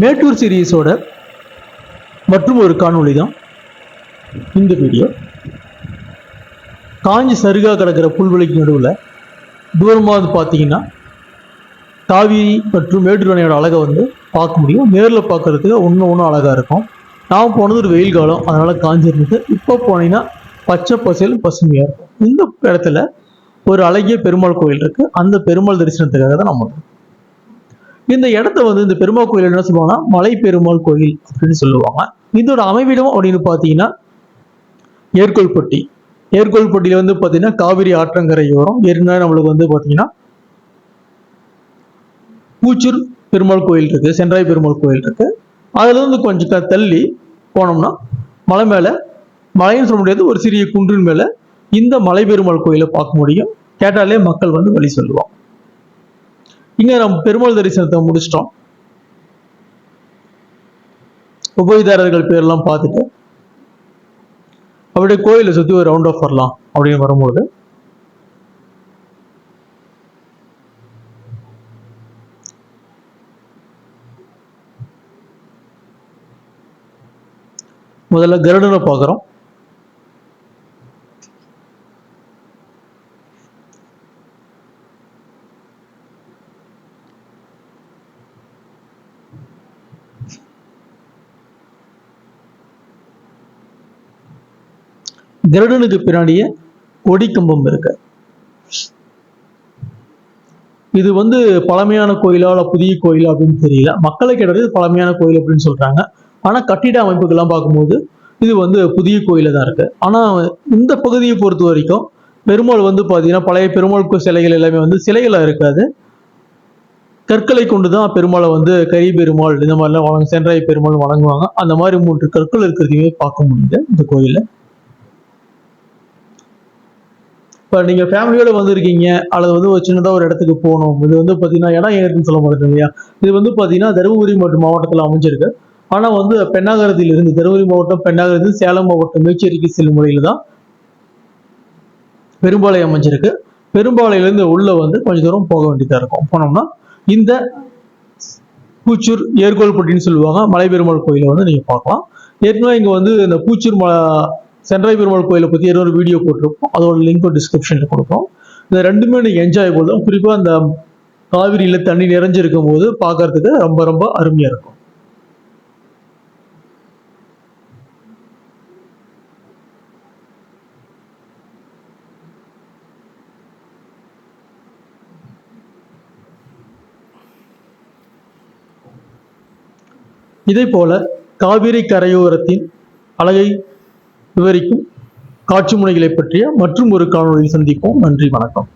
மேட்டூர் சீரீஸோட மற்றும் ஒரு காணொளி தான் இந்த வீடியோ காஞ்சி சருகா கிடக்கிற புல்வெளிக்கு நடுவில் தூரமாக வந்து பார்த்தீங்கன்னா காவிரி மற்றும் மேட்டூர் அணையோட அழகை வந்து பார்க்க முடியும். நேரில் பார்க்குறதுக்கு ஒன்று ஒன்றும் அழகாக இருக்கும். நான் போனது ஒரு வெயில் காலம். அதனால் காஞ்சி இருந்தது இப்போ போனீங்கன்னா பச்சை பசேல் பசுமையாக இருக்கும். இந்த இடத்துல ஒரு அழகிய பெருமாள் கோயில் இருக்குது அந்த பெருமாள் தரிசனத்துக்காக தான் நம்ம இந்த இடத்த வந்து இந்த பெருமாள் கோயில் என்ன சொல்லுவாங்கன்னா மலை பெருமாள் கோயில் அப்படின்னு சொல்லுவாங்க. இதோட அமைவிடம் அப்படின்னு பார்த்தீங்கன்னா ஏர்கோல்பட்டி ஏர்கோல்பட்டியில வந்து பார்த்தீங்கன்னா காவிரி ஆற்றங்கரையோரம் ஏற்கனவே நம்மளுக்கு வந்து பார்த்தீங்கன்னா பூச்சூர் பெருமாள் கோயில் இருக்கு சென்றாய் பெருமாள் கோயில் இருக்கு. அதுல இருந்து கொஞ்சம் தள்ளி போனோம்னா மலை மேல மலைன்னு சொல்ல முடியாது ஒரு சிறிய குன்றின் மேல இந்த மலை பெருமாள் கோயிலை பார்க்க முடியும். கேட்டாலே மக்கள் வந்து வழி சொல்லுவாங்க. இங்க நம்ம பெருமாள் தரிசனத்தை முடிச்சிட்டோம். உபயதாரர்கள் பேர்லாம் பார்த்துட்டு அப்படியே கோயிலை சுத்தி ஒரு ரவுண்ட் ஆஃப் வரலாம் அப்படின்னு வரும்போது முதல்ல கருடனை பார்க்குறோம். கருடனுக்கு பின்னாடியே கொடி கம்பம் இருக்கு. இது வந்து பழமையான கோயிலா இல்ல புதிய கோயிலா அப்படின்னு தெரியல. மக்களை கேட்டது பழமையான கோயில் அப்படின்னு சொல்றாங்க. ஆனா கட்டிட அமைப்புகள்லாம் பார்க்கும்போது இது வந்து புதிய கோயில தான் இருக்கு. ஆனா இந்த பகுதியை பொறுத்த வரைக்கும் பெருமாள் வந்து பாத்தீங்கன்னா பழைய பெருமாள் சிலைகள் எல்லாமே வந்து சிலைகளா இருக்காது. கற்களை கொண்டு தான் பெருமாளை வந்து கரி பெருமாள் இந்த மாதிரிலாம் வணங்க சென்றாய் பெருமாள் வணங்குவாங்க அந்த மாதிரி மூன்று கற்கள் இருக்கிறதையுமே பார்க்க முடியுது இந்த கோயில்ல. இப்போ நீங்கள் ஃபேமிலியோடு வந்திருக்கீங்க அல்லது வந்து ஒரு சின்னதாக ஒரு இடத்துக்கு போகணும். இது வந்து பார்த்தீங்கன்னா இடம் எங்க சொல்ல மாட்டேன் இல்லையா? இது வந்து பார்த்தீங்கன்னா தருமபுரி மற்றும் மாவட்டத்தில் அமைஞ்சிருக்கு. ஆனால் வந்து பெண்ணாகரத்திலிருந்து தருமபுரி மாவட்டம் பெண்ணாகரத்தில் சேலம் மாவட்டம் மேச்சேரிக்கு செல்லும் முறையில் தான் பெரும்பாளையம் அமைஞ்சிருக்கு. பெரும்பாளையிலேருந்து உள்ள வந்து கொஞ்சம் தூரம் போக வேண்டியதாக இருக்கும். போனோம்னா இந்த பூச்சூர் ஏர்கோல்பட்டின்னு சொல்லுவாங்க. மலை பெருமாள் கோயிலை வந்து நீங்கள் பார்க்கலாம். ஏற்கனவே இங்கே வந்து இந்த பூச்சூர் ம சென்றாய் பெருமாள் கோயிலை பற்றி ஏதோ ஒரு வீடியோ போட்டிருப்போம். அதோட லிங்க் டிஸ்கிரிப்ஷனில் கொடுப்போம். இந்த ரெண்டுமே நீங்கள் என்ஜாய் பண்ணும். குறிப்பாக அந்த காவிரியில் தண்ணி நிறைஞ்சிருக்கும் போது பார்க்கறதுக்கு ரொம்ப ரொம்ப அருமையாக இருக்கும். இதே போல காவிரி கரையோரத்தின் அழகை விவரிக்கும் காட்சி முனைகளை பற்றிய மற்றும் ஒரு காணொலியில் சந்திப்போம். நன்றி வணக்கம்.